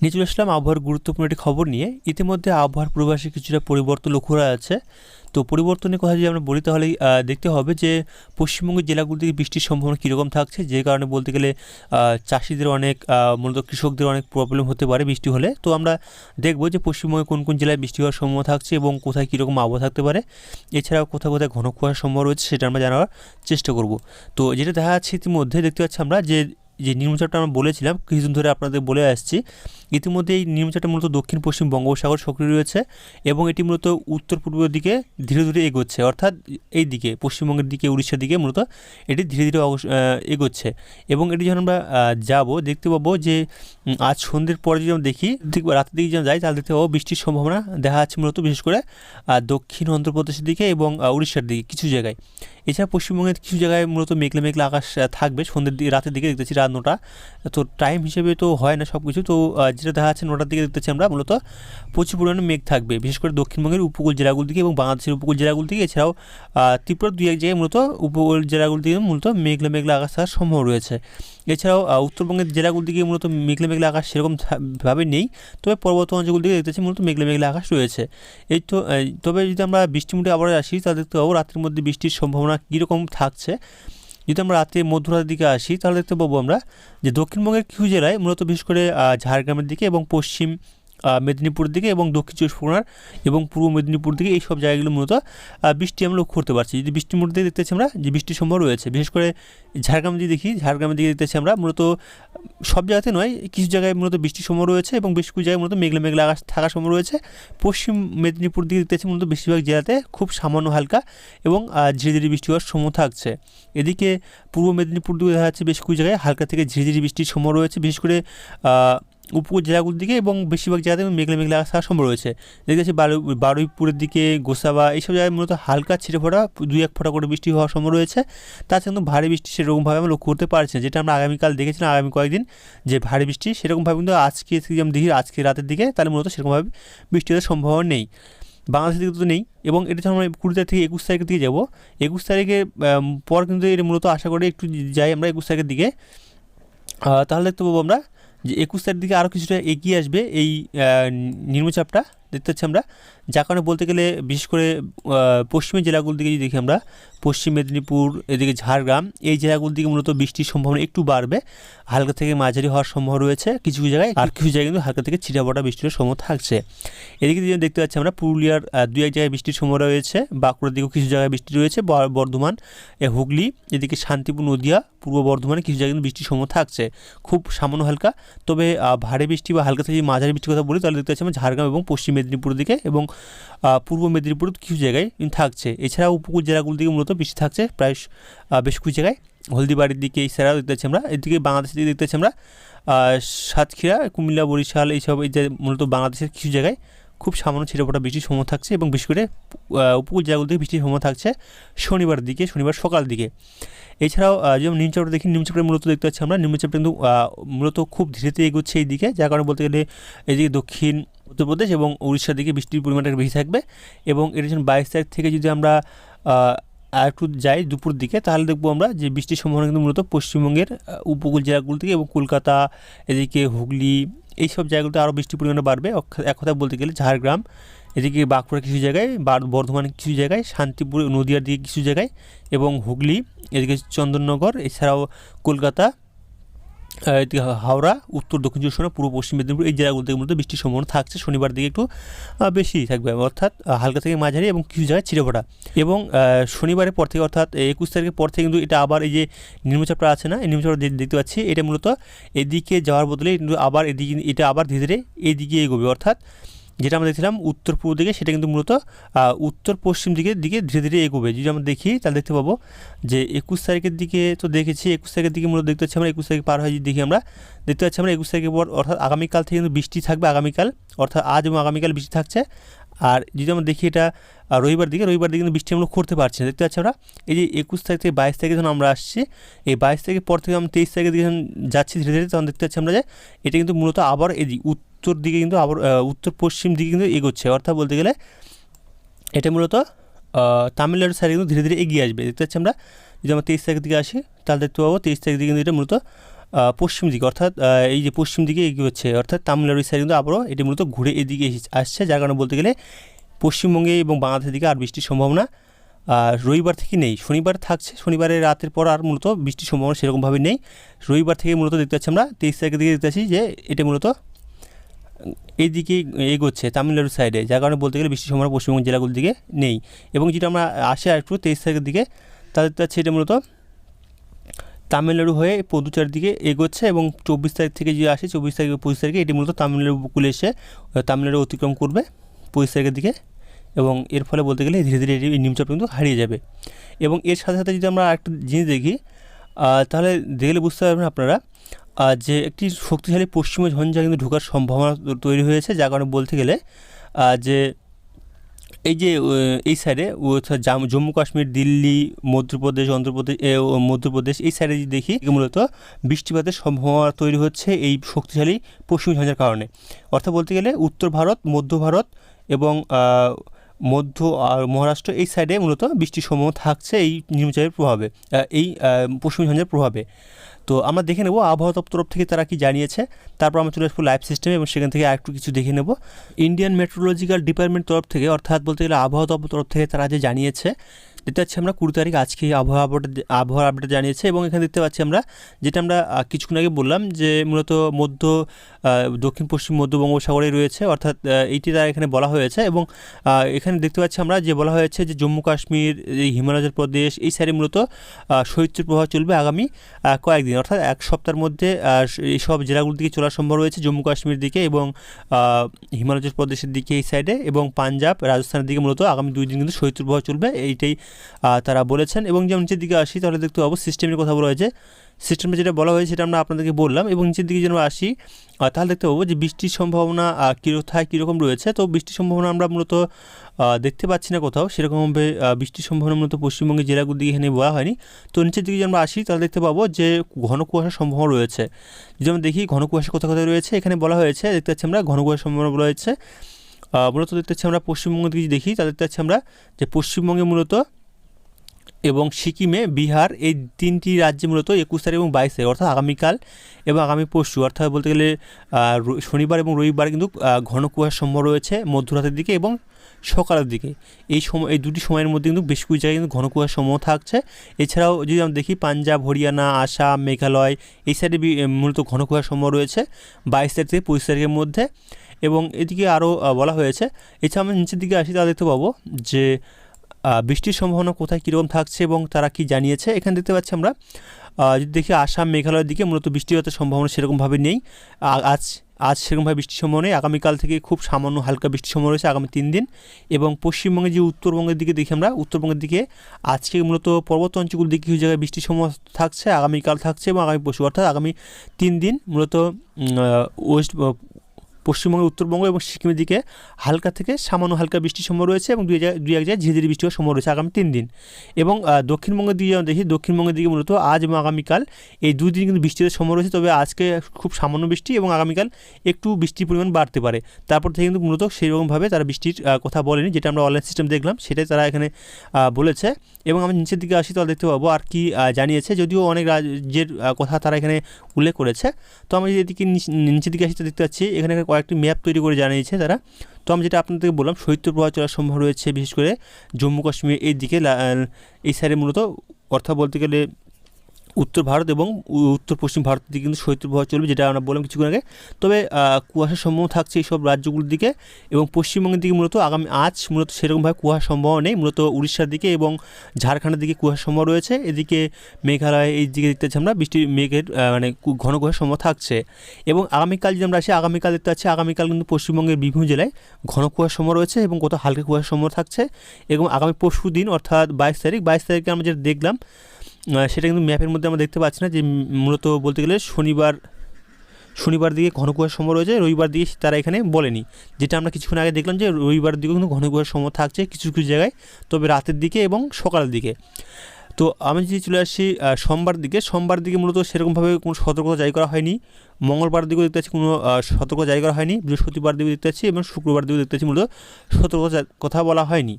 নিয়ে চলে আসলাম আবহাওয়ার গুরুত্বপূর্ণ একটি খবর নিয়ে ইতিমধ্যে আবহাওয়ার পূর্বাসে কিছুটা পরিবর্তন লক্ষ্য করা যাচ্ছে। তো পরিবর্তনের কথা যদি আমরা বলি তাহলে দেখতে হবে যে পশ্চিমবঙ্গের জেলাগুলো থেকে বৃষ্টির সম্ভাবনা কীরকম থাকছে, যে কারণে বলতে গেলে চাষিদের অনেক মূলত কৃষকদের অনেক প্রবলেম হতে পারে বৃষ্টি হলে। তো আমরা দেখব যে পশ্চিমবঙ্গে কোন কোন জেলায় বৃষ্টি হওয়ার সম্ভাবনা থাকছে এবং কোথায় কীরকম আবহাওয়া থাকতে পারে। এছাড়াও কোথায় কোথায় ঘন কুয়াশার সম্ভাবনা রয়েছে সেটা আমরা জানার চেষ্টা করব। তো যেটা দেখা যাচ্ছে ইতিমধ্যে, দেখতে পাচ্ছি আমরা যে যে নিম্নচাপটা আমরা বলেছিলাম, কিছুদিন ধরে আপনাদের বলে আসছি ইতিমধ্যে এই নিম্নচাপটা মূলত দক্ষিণ পশ্চিম বঙ্গোপসাগর সক্রিয় রয়েছে এবং এটি মূলত উত্তর পূর্ব দিকে ধীরে ধীরে এগোচ্ছে। অর্থাৎ এই দিকে, পশ্চিমবঙ্গের দিকে, উড়িষ্যার দিকে মূলত এটি ধীরে ধীরে এগোচ্ছে। এবং এটি যখন আমরা যাব, দেখতে পাবো যে আজ সন্ধ্যের পরে যদি দেখি, ঠিক রাতের দিকে যখন যাই, তাহলে দেখতে পাবো বৃষ্টির সম্ভাবনা দেখা যাচ্ছে মূলত বিশেষ করে দক্ষিণ অন্ধ্রপ্রদেশের দিকে এবং উড়িষ্যার দিকে কিছু জায়গায়। এছাড়া পশ্চিমবঙ্গের কিছু জায়গায় মূলত মেঘলা মেঘলা আকাশ থাকবে সন্ধ্যের দিকে রাতের দিকে দেখতেছি রাত নটা তো টাইম হিসেবে তো হয় না সব কিছু তো যেটা দেখা যাচ্ছে নটার দিকে দেখতেছি আমরা মূলত প্রচুর পরিমাণে মেঘ থাকবে। বিশেষ করে দক্ষিণবঙ্গের উপকূল জেলাগুলো থেকে এবং বাংলাদেশের উপকূল জেলাগুলো দিকে। এছাড়াও আহ, ত্রিপুরার দুই এক জায়গায় মূলত উপকূল জেলাগুলো দিকে মূলত মেঘলা মেঘলা আকাশ থাকার সম্ভব রয়েছে। এছাড়াও উত্তরবঙ্গের জেলাগুলো দিকে মূলত মেঘলা মেঘলা আকাশ সেরকম ভাবে নেই। তবে পর্বত অঞ্চলগুলো দিকে দেখতেছি মূলত মেঘলা মেঘলা আকাশ রয়েছে। এই তো তবে যদি আমরা বৃষ্টিমুটে আবার আসি তাহলে দেখতে পাবো রাতের মধ্যে বৃষ্টির সম্ভাবনা কীরকম থাকছে। যদি আমরা রাতে মধ্যরাতের দিকে আসি, তাহলে দেখতে পাবো আমরা যে দক্ষিণবঙ্গের কিছু জেলায় মূলত বিশেষ করে ঝাড়গ্রামের দিকে এবং পশ্চিম আহ, মেদিনীপুরের দিকে এবং দক্ষিণ চব্বিশ পরগনার এবং পূর্ব মেদিনীপুর দিকে এই সব জায়গাগুলো মূলত বৃষ্টি আমরা লক্ষ্য করতে পারছি। যদি বৃষ্টির মধ্যে দেখতে পাচ্ছি আমরা যে বৃষ্টির সম্ভব রয়েছে বিশেষ করে ঝাড়গ্রাম যদি দেখি ঝাড়গ্রামের দিকে দেখতে আমরা মূলত সব জায়গাতে নয় কিছু জায়গায় মূলত বৃষ্টির সময় রয়েছে এবং বেশ কিছু জায়গায় মূলত মেঘলা মেঘলা আকাশ থাকার সময় রয়েছে। পশ্চিম মেদিনীপুর দিকে দেখতে পাচ্ছি মূলত বেশিরভাগ জেলাতে খুব সামান্য হালকা এবং ঝিরি ঝিরি বৃষ্টি হওয়ার সময় থাকছে। এদিকে পূর্ব মেদিনীপুর দিকে দেখা যাচ্ছে বেশ কিছু জায়গায় হালকা থেকে ঝিরিঝিরি বৃষ্টির সময় রয়েছে। বিশেষ করে উপকূল জেলাগুলোর দিকে এবং বেশিরভাগ জায়গাতে মেঘলা মেঘলা আসার সম্ভব রয়েছে। দেখতে পাচ্ছি বারু বারুইপুরের দিকে গোসাবা এইসব জায়গায় মূলত হালকা ছিটে ফোটা দুই এক ফোঁটা করে বৃষ্টি হওয়ার সম্ভব রয়েছে। তাছাড়া কিন্তু ভারী বৃষ্টি সেরকমভাবে আমরা লক্ষ্য করতে পারছি না যেটা আমরা আগামীকাল দেখেছিলাম আগামী কয়েকদিন যে ভারী বৃষ্টি সেরকমভাবে কিন্তু আজকে যেমন দেখি আজকে রাতের দিকে তাহলে মূলত সেরকমভাবে বৃষ্টি হওয়ার সম্ভাবনা নেই। বাংলাদেশের দিকে তো নেই এবং এটা যখন আমরা কুড়ি তারিখ থেকে একুশ তারিখের দিকে যাব একুশ তারিখে আম, পর কিন্তু এটা মূলত আশা করি একটু যাই আমরা একুশ তারিখের দিকে। তাহলে দেখতে পাবো আমরা যে একুশ তারিখ দিকে আরও কিছুটা এগিয়ে আসবে এই নিম্নচাপটা, দেখতে পাচ্ছি আমরা। যার কারণে বলতে গেলে বিশেষ করে পশ্চিমী পশ্চিমের জেলাগুলোর দিকে যদি দেখি আমরা পশ্চিম মেদিনীপুর, এদিকে ঝাড়গ্রাম, এই জেলাগুলোর দিকে মূলত বৃষ্টির সম্ভাবনা একটু বাড়বে। হালকা থেকে মাঝারি হওয়ার সম্ভাবনা রয়েছে কিছু কিছু জায়গায়। আর কিছু জায়গায় কিন্তু হালকা থেকে ছিটাফাটা বৃষ্টির সম্ভাবনা থাকছে। এদিকে যদি দেখতে পাচ্ছি আমরা, পুরুলিয়ার দুই এক জায়গায় বৃষ্টির সম্ভাবনা রয়েছে। বাঁকুড়ার দিকেও কিছু জায়গায় বৃষ্টি রয়েছে। বর্ধমান হুগলি, এদিকে শান্তিপুর, নদিয়া, পূর্ব বর্ধমানে কিছু জায়গায় কিন্তু বৃষ্টির সম্ভাবনা থাকছে। খুব সামান্য হালকা, তবে ভারী বৃষ্টি বা হালকা থেকে মাঝারি বৃষ্টির কথা বলি, তাহলে দেখতে পাচ্ছি আমরা ঝাড়গ্রাম এবং পশ্চিম মেদিনীপুরের দিকে এবং পূর্ব মেদিনীপুরের কিছু জায়গায় থাকছে। এছাড়াও উপকূল জেলাগুলোর দিকে মূলত বেশি থাকছে, প্রায় বেশ কিছু জায়গায়। হলদিবাড়ির দিকে এছাড়াও দেখতে পাচ্ছি আমরা। এদিকে বাংলাদেশের দিকে দেখতে পাচ্ছি আমরা সাতক্ষীরা, কুমিল্লা, বরিশাল এইসব এই যে মূলত বাংলাদেশের কিছু জায়গায় খুব সামান্য ছিটেফোঁটা বৃষ্টির সময় থাকছে এবং বিশেষ করে উপকূল জেলাগুলো থেকে বৃষ্টির সময় থাকছে শনিবার দিকে, শনিবার সকাল দিকে। এছাড়াও যেমন নিম্নচাপটা দেখি নিম্নচাপটা মূলত দেখতে পাচ্ছি আমরা। নিম্নচাপটা কিন্তু মূলত খুব ধীরে ধীরে এগোচ্ছে এই দিকে যার কারণে বলতে গেলে এদিকে দক্ষিণ উত্তরপ্রদেশ এবং উড়িষ্যার দিকে বৃষ্টির পরিমাণটা বেশি থাকবে এবং এটা যখন বাইশ তারিখ থেকে যদি আমরা আর একটু যাই দুপুর দিকে, তাহলে দেখব আমরা যে বৃষ্টির সম্ভাবনা কিন্তু মূলত পশ্চিমবঙ্গের উপকূল জেলাগুলো থেকে এবং কলকাতা, এদিকে হুগলি, এইসব জায়গাগুলোতে আরও বৃষ্টির পরিমাণটা বাড়বে। এক কথায় বলতে গেলে ঝাড়গ্রাম, এদিকে বাঁকুড়া কিছু জায়গায় বার- বর্ধমানে কিছু জায়গায়, শান্তিপুর, নদিয়ার দিকে কিছু জায়গায় এবং হুগলি, এদিকে চন্দননগর, এছাড়াও কলকাতা হাওড়া, উত্তর, দক্ষিণ চব্বিশ পরগনা, পূর্ব পশ্চিম মেদিনীপুর, এই জেলাগুলো থেকে মূলত বৃষ্টির সম্ভাবনা থাকছে। শনিবার দিকে একটু বেশি থাকবে, অর্থাৎ হালকা থেকে মাঝারি এবং কিছু জায়গায় পড়া এবং শনিবারের পর থেকে, অর্থাৎ একুশ তারিখের পর থেকে কিন্তু এটা আবার এই যে নিম্নচাপটা আছে না, এই নিম্নচাপটা দেখতে পাচ্ছি, এটা মূলত এদিকে যাওয়ার বদলে কিন্তু আবার এদিকে, এটা আবার ধীরে ধীরে এদিকে এগোবে। অর্থাৎ যেটা আমরা দেখছিলাম উত্তর পূর্ব দিকে, সেটা কিন্তু মূলত উত্তর পশ্চিম দিকে দিকে ধীরে ধীরে এগোবে। যদি আমরা দেখি, তাহলে দেখতে পাবো যে একুশ তারিখের দিকে তো দেখেছি, একুশ তারিখের দিকে মূলত দেখতে পাচ্ছি আমরা একুশ তারিখ পার হয়ে যদি দেখি আমরা। দেখতে পাচ্ছি আমরা একুশ তারিখের পর, অর্থাৎ আগামীকাল থেকে কিন্তু বৃষ্টি থাকবে, আগামীকাল, অর্থাৎ আজ এবং আগামীকাল বৃষ্টি থাকছে। আর যদি আমরা দেখি এটা রবিবার দিকে রবিবার দিকে কিন্তু বৃষ্টি আমরা করতে পারছি না। দেখতে পাচ্ছি আমরা, এই যে একুশ তারিখ থেকে বাইশ তারিখে যখন আমরা আসছি, এই বাইশ তারিখের পর থেকে আমরা তেইশ তারিখের দিকে যখন যাচ্ছি ধীরে ধীরে, তখন দেখতে পাচ্ছি আমরা যে, এটা কিন্তু মূলত আবার এই উত্তর দিকে কিন্তু আবার উত্তর পশ্চিম দিকে কিন্তু এগোচ্ছে। অর্থাৎ বলতে গেলে এটা মূলত তামিলনাড়ু সাইডে কিন্তু ধীরে ধীরে এগিয়ে আসবে। দেখতে পাচ্ছি আমরা, যদি আমরা তেইশ তারিখ দিকে আসি, তাহলে দেখতে পাবো তেইশ তারিখ দিকে কিন্তু এটা মূলত পশ্চিম দিকে, অর্থাৎ এই যে পশ্চিম দিকে এগিয়ে হচ্ছে অর্থাৎ তামিলনাড়ু সাইড কিন্তু আবারও এটি মূলত ঘুরে এদিকে আসছে। যার কারণে বলতে গেলে পশ্চিমবঙ্গে এবং বাংলাদেশের দিকে আর বৃষ্টির সম্ভাবনা রবিবার থেকে নেই। শনিবার থাকছে, শনিবারের রাতের পর আর মূলত বৃষ্টির সম্ভাবনা সেরকমভাবে নেই। রবিবার থেকে মূলত দেখতে পাচ্ছি আমরা, তেইশ তারিখের দিকে দেখতে পাচ্ছি যে এটা মূলত এইদিকে এগোচ্ছে তামিলনাড়ু সাইডে যার কারণে বলতে গেলে বৃষ্টির সম্ভাবনা পশ্চিমবঙ্গ জেলাগুলোর দিকে নেই। এবং যেটা আমরা আসে একটু তেইশ তারিখের দিকে তাদের এটা মূলত তামিলনাড়ু হয়ে পদুচার দিকে এগোচ্ছে এবং চব্বিশ তারিখ থেকে যে আসে, চব্বিশ তারিখ পঁচিশ তারিখে এটি মূলত তামিলনাড়ু উপকূলে এসে তামিলনাড়ু অতিক্রম করবে পঁচিশ তারিখের দিকে। এবং এর ফলে বলতে গেলে ধীরে ধীরে এটি নিম্নচাপ কিন্তু হারিয়ে যাবে। এবং এর সাথে সাথে যদি আমরা একটা জিনিস দেখি তাহলে দেখলে বুঝতে পারবেন আপনারা যে একটি শক্তিশালী পশ্চিমা ঝঞ্ঝা কিন্তু ঢোকার সম্ভাবনা তৈরি হয়েছে, যার কারণে বলতে গেলে যে এই যে এই সাইডে অর্থাৎ জাম- জম্মু কাশ্মীর, দিল্লি, মধ্যপ্রদেশ, অন্ধ্রপ্রদেশ মধ্যপ্রদেশ, এই সাইডে যদি দেখি মূলত বৃষ্টিপাতের সম্ভাবনা তৈরি হচ্ছে এই শক্তিশালী পশ্চিম ঝঞ্ঝার কারণে। অর্থাৎ বলতে গেলে, উত্তর ভারত, মধ্য ভারত এবং মধ্য আর মহারাষ্ট্র এই সাইডে মূলত বৃষ্টির সম্ভাবনা থাকছে এই নিম্নচাপের প্রভাবে এই পশ্চিম ঝঞ্ঝার প্রভাবে। তো আমরা দেখে নেব আবহাওয়া দপ্তর থেকে তারা কি জানিয়েছে। তারপর আমরা চলে আসব লাইভ সিস্টেমে এবং সেখান থেকে আরেকটু কিছু দেখে নেব। ইন্ডিয়ান মেট্রোলজিক্যাল ডিপার্টমেন্ট তরফ থেকে অর্থাৎ বলতে গেলে আবহাওয়া দপ্তর তরফ থেকে তারা যে জানিয়েছে, দেখতে পাচ্ছি আমরা কুড়ি তারিখ আজকে আবহাওয়া আপডেট আবহাওয়ার আপডেট জানিয়েছে এবং এখানে দেখতে পাচ্ছি আমরা, যেটা আমরা কিছুক্ষণ আগে বললাম যে মূলত মধ্য দক্ষিণ পশ্চিম মধ্য বঙ্গোপসাগরে রয়েছে। অর্থাৎ এইটি তারা এখানে বলা হয়েছে এবং এখানে দেখতে পাচ্ছি আমরা যে বলা হয়েছে যে জম্মু কাশ্মীর এই হিমাচল প্রদেশ এই সাইডে মূলত আহ, শৈত্যের প্রভাব চলবে আগামী কয়েকদিন। অর্থাৎ এক সপ্তাহের মধ্যে এই সব জেলাগুলোর দিকে চলার সম্ভব রয়েছে জম্মু কাশ্মীর দিকে এবং হিমাচল প্রদেশের দিকে এই সাইডে এবং পাঞ্জাব রাজস্থানের দিকে মূলত আগামী দুই দিন কিন্তু শৈত্যের প্রভাব চলবে এইটাই তারা বলেছেন। এবং যেমন নিচের দিকে আসি তাহলে দেখতে পাবো সিস্টেমের কথা বলা হয়েছে। সিস্টেমে যেটা বলা হয়েছে সেটা আমরা আপনাদেরকে বললাম এবং নিচের দিকে যেন আসি তাহলে দেখতে পাবো যে বৃষ্টির সম্ভাবনা কোথায় কীরকম রয়েছে। তো বৃষ্টির সম্ভাবনা আমরা মূলত দেখতে পাচ্ছি না কোথাও। সেরকমভাবে বৃষ্টির সম্ভাবনা মূলত পশ্চিমবঙ্গের জেলাগুলোর দিকে এখানে বলা হয়নি। তো নিচের দিকে যদি আমরা আসি, তাহলে দেখতে পাবো যে ঘন কুয়াশার সম্ভাবনা রয়েছে। যদি আমরা দেখি ঘন কুয়াশা কোথায় কোথায় রয়েছে, এখানে বলা হয়েছে, দেখতে পাচ্ছি আমরা ঘন কুয়াশার সম্ভাবনা হয়েছে মূলত দেখতে পাচ্ছি আমরা পশ্চিমবঙ্গের দিকে দেখি, তাহলে দেখতে পাচ্ছি আমরা যে পশ্চিমবঙ্গে মূলত এবং সিকিমে বিহার এই তিনটি রাজ্যে মূলত একুশ তারিখ এবং বাইশ তারিখ, অর্থাৎ আগামীকাল এবং আগামী পরশু। অর্থাৎ বলতে গেলে শনিবার এবং রবিবার কিন্তু ঘন কুয়াশার সম্ভব রয়েছে মধ্যরাতের দিকে এবং সকালের দিকে। এই সময় এই দুটি সময়ের মধ্যে কিন্তু বেশ কিছু জায়গায় কিন্তু ঘন কুয়াশার সম্ভব থাকছে। এছাড়াও যদি আমরা দেখি, পাঞ্জাব, হরিয়ানা, আসাম, মেঘালয়, এই সাইডে মূলত ঘন কুয়াশার সম্ভব রয়েছে বাইশ তারিখ থেকে পঁচিশ তারিখের মধ্যে। এবং এদিকে আরও বলা হয়েছে এছাড়া আমরা নিচের দিকে আসি, তাহলে দেখতে পাবো যে বৃষ্টির সম্ভাবনা কোথায় কীরকম থাকছে এবং তারা কি জানিয়েছে? এখানে দেখতে পাচ্ছি আমরা যদি দেখি আসাম, মেঘালয়ের দিকে মূলত বৃষ্টিপাতের সম্ভাবনা সেরকমভাবে নেই। আজ আজ সেরকমভাবে বৃষ্টির সম্ভাবনা নেই। আগামীকাল থেকে খুব সামান্য হালকা বৃষ্টির সম্ভাবনা রয়েছে আগামী তিন দিন। এবং পশ্চিমবঙ্গে যে উত্তরবঙ্গের দিকে দেখি আমরা, উত্তরবঙ্গের দিকে আজকে মূলত পর্বত অঞ্চলগুলোর দিকে কিছু জায়গায় বৃষ্টির সম্ভাবনা থাকছে, আগামীকাল থাকছে এবং আগামী পরশু অর্থাৎ আগামী তিন দিন মূলত ওয়েস্ট পশ্চিমবঙ্গের, উত্তরবঙ্গ এবং সিকিমের দিকে হালকা থেকে সামান্য হালকা বৃষ্টির সম্ভব রয়েছে এবং দুই দুই এক জায়গায় ঝিরিঝিরি বৃষ্টি হওয়ার সম্ভব রয়েছে আগামী তিন দিন। এবং দক্ষিণবঙ্গের দিকে দেখি, দক্ষিণবঙ্গের দিকে মূলত আজ এবং আগামীকাল এই দুই দিন কিন্তু বৃষ্টির সম্ভব রয়েছে। তবে আজকে খুব সামান্য বৃষ্টি এবং আগামীকাল একটু বৃষ্টির পরিমাণ বাড়তে পারে। তারপর থেকে কিন্তু মূলত সেইরকমভাবে তারা বৃষ্টির কথা বলেনি, যেটা আমরা অনলাইন সিস্টেম দেখলাম, সেটাই তারা এখানে বলেছে। এবং আমি নিচের দিকে আসি, তাহলে দেখতে পাবো আর কি জানিয়েছে। যদিও অনেক রাজ্যের কথা তারা এখানে উল্লেখ করেছে। তো আমি এদিকে নিচ- নিচের দিকে আসি তো দেখতে পাচ্ছি, এখানে কয়েকটি ম্যাপ তৈরি করে জানিয়েছে তারা। তো আমি যেটা আপনাদেরকে বললাম, শৈত্য প্রবাহ চলার সম্ভব রয়েছে, বিশেষ করে জম্মু কাশ্মীর এই দিকে এই সাইডে মূলত অর্থাৎ বলতে গেলে উত্তর ভারত এবং উত্তর পশ্চিম ভারতের দিকে কিন্তু শৈত্য প্রভাব চলবে, যেটা আমরা বললাম কিছুক্ষণ আগে। তবে কুয়াশার সম্ভাবনা থাকছে এইসব রাজ্যগুলোর দিকে এবং পশ্চিমবঙ্গের দিকে মূলত আগামী আজ মূলত সেরকমভাবে কুয়াশার সম্ভাবনা নেই। মূলত উড়িষ্যার দিকে এবং ঝাড়খণ্ডের দিকে কুয়াশার সম্ভাবনা রয়েছে। এদিকে মেঘালয় এই দিকে দেখতে পাচ্ছি আমরা বৃষ্টির মেঘের মানে ঘন কুয়াশার সম্ভাবনা থাকছে। এবং আগামীকাল যদি আমরা আসি, আগামীকাল দেখতে পাচ্ছি আগামীকাল কিন্তু পশ্চিমবঙ্গের বিভিন্ন জেলায় ঘন কুয়াশার সম্ভাবনা রয়েছে এবং কোথাও হালকা কুয়াশার সম্ভাবনা থাকছে। এবং আগামী পরশু দিন, অর্থাৎ বাইশ তারিখ, বাইশ তারিখে আমরা যেটা দেখলাম সেটা কিন্তু ম্যাপের মধ্যে আমরা দেখতে পাচ্ছি না যে মূলত বলতে গেলে শনিবার শনিবার দিকে ঘন কুয়াশার সম্ভব রয়েছে, রবিবার দিকে তারা এখানে বলেনি। যেটা আমরা কিছুক্ষণ আগে দেখলাম যে রবিবার দিকেও কিন্তু ঘন কুয়াশার সম্ভব থাকছে কিছু কিছু জায়গায়, তবে রাতের দিকে এবং সকালের দিকে। তো আমি যদি চলে আসি সোমবার দিকে সোমবার দিকে মূলত সেরকমভাবে কোনো সতর্কতা জারি করা হয়নি। মঙ্গলবার দিকেও দেখতে পাচ্ছি কোনো সতর্কতা জারি করা হয়নি, বৃহস্পতিবার দিকেও দেখতে পাচ্ছি এবং শুক্রবার দিকেও দেখতে পাচ্ছি মূলত সতর্কতা কথা বলা হয়নি।